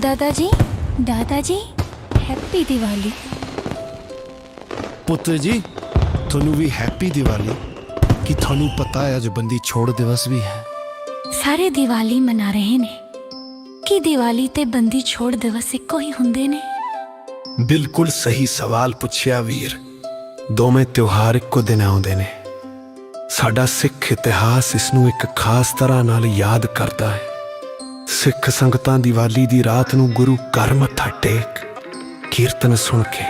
ਦਾਦਾ ਜੀ ਦਾਦਾ ਜੀ ਹੈਪੀ ਦੀਵਾਲੀ ਪੁੱਤ ਜੀ ਤੁਹਾਨੂੰ ਵੀ ਹੈਪੀ ਦੀਵਾਲੀ ਕਿ ਤੁਹਾਨੂੰ ਪਤਾ ਹੈ ਅੱਜ ਬੰਦੀ ਛੋੜ ਦਿਵਸ ਵੀ ਹੈ ਸਾਰੇ ਦੀਵਾਲੀ ਮਨਾ ਰਹੇ ਨੇ ਕੀ ਦੀਵਾਲੀ ਤੇ ਬੰਦੀ ਛੋੜ ਦਿਵਸ ਇੱਕੋ ਹੀ ਹੁੰਦੇ ਨੇ ਬਿਲਕੁਲ ਸਹੀ ਸਵਾਲ ਪੁੱਛਿਆ ਵੀਰ ਦੋਵੇਂ ਤਿਉਹਾਰ ਇੱਕੋ ਦਿਨ ਆਉਂਦੇ ਨੇ ਸਾਡਾ ਸਿੱਖ ਇਤਿਹਾਸ ਇਸ ਨੂੰ ਇੱਕ ਖਾਸ ਤਰ੍ਹਾਂ ਨਾਲ ਯਾਦ ਕਰਦਾ ਹੈ ਸਿੱਖ ਸੰਗਤਾਂ ਦੀਵਾਲੀ ਦੀ ਰਾਤ ਨੂੰ ਗੁਰੂ ਘਰ ਮੱਥਾ ਟੇਕ ਕੀਰਤਨ ਸੁਣ ਕੇ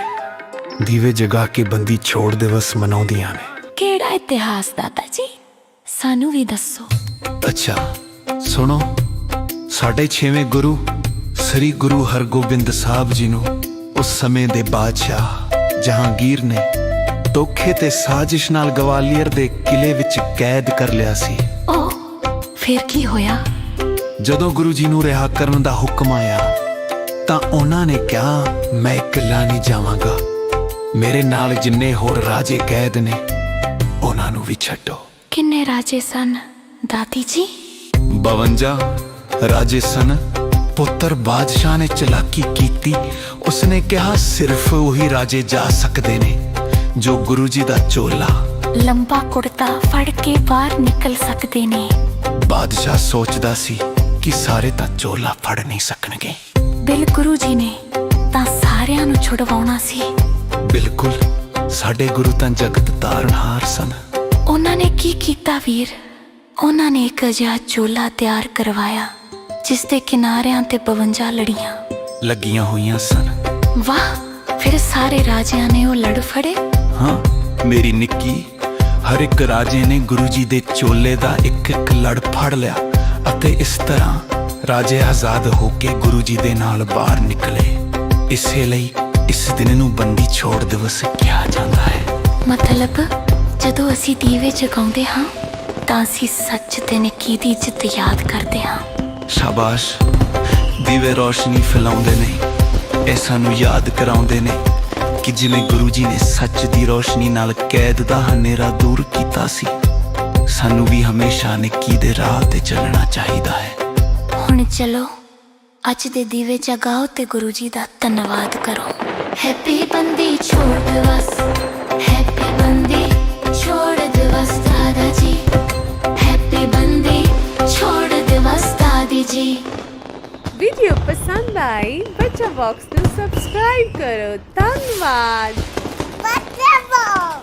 ਦੀਵੇ ਜਗਾ ਕੇ ਬੰਦੀ ਛੋੜ ਦਿਵਸ ਮਨਾਉਂਦੀਆਂ ਨੇ। ਕਿਹੜਾ ਇਤਿਹਾਸ ਦਾਦਾ ਜੀ? ਸਾਨੂੰ ਵੀ ਦੱਸੋ। ਅੱਛਾ ਸੁਣੋ। ਸਾਡੇ ਛੇਵੇਂ ਗੁਰੂ ਸ੍ਰੀ ਗੁਰੂ ਹਰਗੋਬਿੰਦ ਸਾਹਿਬ ਜੀ ਨੂੰ ਉਸ ਸਮੇਂ ਦੇ ਬਾਦਸ਼ਾਹ ਜਹਾਂਗੀਰ ਨੇ ਧੋਖੇ ਤੇ ਸਾਜ਼ਿਸ਼ ਨਾਲ ਗਵਾਲੀਅਰ ਦੇ ਕਿਲੇ ਵਿੱਚ ਕੈਦ ਕਰ ਲਿਆ ਸੀ। ਓ ਫਿਰ ਕੀ ਹੋਇਆ? ਜਦੋਂ ਗੁਰੂ ਜੀ ਨੂੰ ਰਿਹਾ ਕਰਨ ਦਾ ਹੁਕਮ ਆਇਆ ਤਾਂ ਉਹਨਾਂ ਨੇ ਕਿਹਾ ਮੈਂ ਇਕੱਲਾ ਨਹੀਂ ਜਾਵਾਂਗਾ। ਮੇਰੇ ਨਾਲ ਜਿੰਨੇ ਹੋਰ ਰਾਜੇ ਕੈਦ ਨੇ ਉਹਨਾਂ ਨੂੰ ਵੀ ਛੱਡੋ। ਕਿੰਨੇ ਰਾਜੇ ਸਨ? ਦਾਦੀ ਜੀ? 52 ਰਾਜੇ ਸਨ। ਪੁੱਤਰ ਬਾਦਸ਼ਾਹ ਨੇ ਚਲਾਕੀ ਕੀਤੀ। ਉਸਨੇ ਕਿਹਾ ਸਿਰਫ ਉਹੀ ਰਾਜੇ ਜਾ ਸਕਦੇ ਨੇ ਜੋ ਗੁਰੂ ਜੀ ਦਾ ਚੋਲਾ ਲੰਬਾ ਕੁੜਤਾ ਫੜ ਕੇ ਬਾਹਰ ਨਿਕਲ ਸਕਦੇ ਨੇ। ਬਾਦਸ਼ਾਹ ਸੋਚਦਾ ਸੀ ਕਿ ਸਾਰੇ ਤਾਂ ਚੋਲਾ ਫੜ ਨਹੀਂ ਸਕਣਗੇ। ਬਿਲ ਗੁਰੂ ਜੀ ਨੇ ਤਾਂ ਸਾਰਿਆਂ ਨੂੰ ਛੁਡਵਾਉਣਾ ਸੀ। ਬਿਲਕੁਲ ਸਾਡੇ ਗੁਰੂ ਤਾਂ ਜਗਤ ਤਾਰਨਹਾਰ ਸਨ। ਉਹਨਾਂ ਨੇ ਕੀ ਕੀਤਾ ਵੀਰ? ਉਹਨਾਂ ਨੇ ਇੱਕ ਅਜਿਹਾ ਚੋਲਾ ਤਿਆਰ ਕਰਵਾਇਆ ਜਿਸ ਦੇ ਕਿਨਾਰਿਆਂ ਤੇ 52 ਲੜੀਆਂ ਲੱਗੀਆਂ ਹੋਈਆਂ ਸਨ। ਵਾਹ ਫਿਰ ਸਾਰੇ ਰਾਜਿਆਂ ਨੇ ਉਹ ਲੜ ਫੜੇ? ਹਾਂ ਮੇਰੀ ਨਿੱਕੀ ਹਰ ਇੱਕ ਰਾਜੇ ਨੇ ਗੁਰੂ ਜੀ ਦੇ ਚੋਲੇ ਦਾ ਇੱਕ ਇੱਕ ਲੜ ਫੜ ਲਿਆ। ਅਤੇ ਇਸ ਤਰ੍ਹਾਂ ਰਾਜੇ ਆਜ਼ਾਦ ਹੋ ਕੇ ਗੁਰੂ ਜੀ ਦੇ ਨਾਲ ਬਾਹਰ ਨਿਕਲੇ। ਇਸੇ ਲਈ ਇਸ ਦਿਨ ਨੂੰ ਬੰਦੀ ਛੋੜ ਦਿਵਸ ਕਿਹਾ ਜਾਂਦਾ ਹੈ। ਮਤਲਬ ਜਦੋਂ ਅਸੀਂ ਦੀਵੇ ਜਗਾਉਂਦੇ ਹਾਂ ਤਾਂ ਅਸੀਂ ਸੱਚ ਤੇ ਨੇਕੀ ਦੀ ਇੱਜ਼ਤ ਯਾਦ ਕਰਦੇ ਹਾਂ। ਸ਼ਾਬਾਸ਼ ਦੀਵੇ ਰੋਸ਼ਨੀ ਫੈਲਾਉਂਦੇ ਨੇ। ਇਹ ਸਾਨੂੰ ਯਾਦ ਕਰਾਉਂਦੇ ਨੇ ਕਿ ਜਿਵੇਂ ਗੁਰੂ ਜੀ ਨੇ ਸੱਚ ਦੀ ਰੋਸ਼ਨੀ ਨਾਲ ਕੈਦ ਦਾ ਹਨੇਰਾ ਦੂਰ ਕੀਤਾ ਸੀ। ਸਾਨੂੰ ਵੀ ਹਮੇਸ਼ਾ ਨੇਕੀ ਦੇ ਰਾਹ ਤੇ ਚੱਲਣਾ ਚਾਹੀਦਾ ਹੈ। ਹੁਣ ਚਲੋ ਅੱਜ ਦੇ ਦੀਵੇ ਜਗਾਓ ਤੇ ਗੁਰੂ ਜੀ ਦਾ ਧੰਨਵਾਦ ਕਰੋ। ਹੈਪੀ ਬੰਦੀ ਛੋੜ ਦਿਵਸ ਹੈਪੀ ਬੰਦੀ ਛੋੜ ਦਿਵਸ ਦਾਦਾ ਜੀ। ਹੈਪੀ ਬੰਦੀ ਛੋੜ ਦਿਵਸ ਦਾਦੀ ਜੀ। ਵੀਡੀਓ ਪਸੰਦ ਆਈ ਬੱਚਾ ਬਾਕਸ ਨੂੰ ਸਬਸਕ੍ਰਾਈਬ ਕਰੋ ਧੰਨਵਾਦ। Whatever.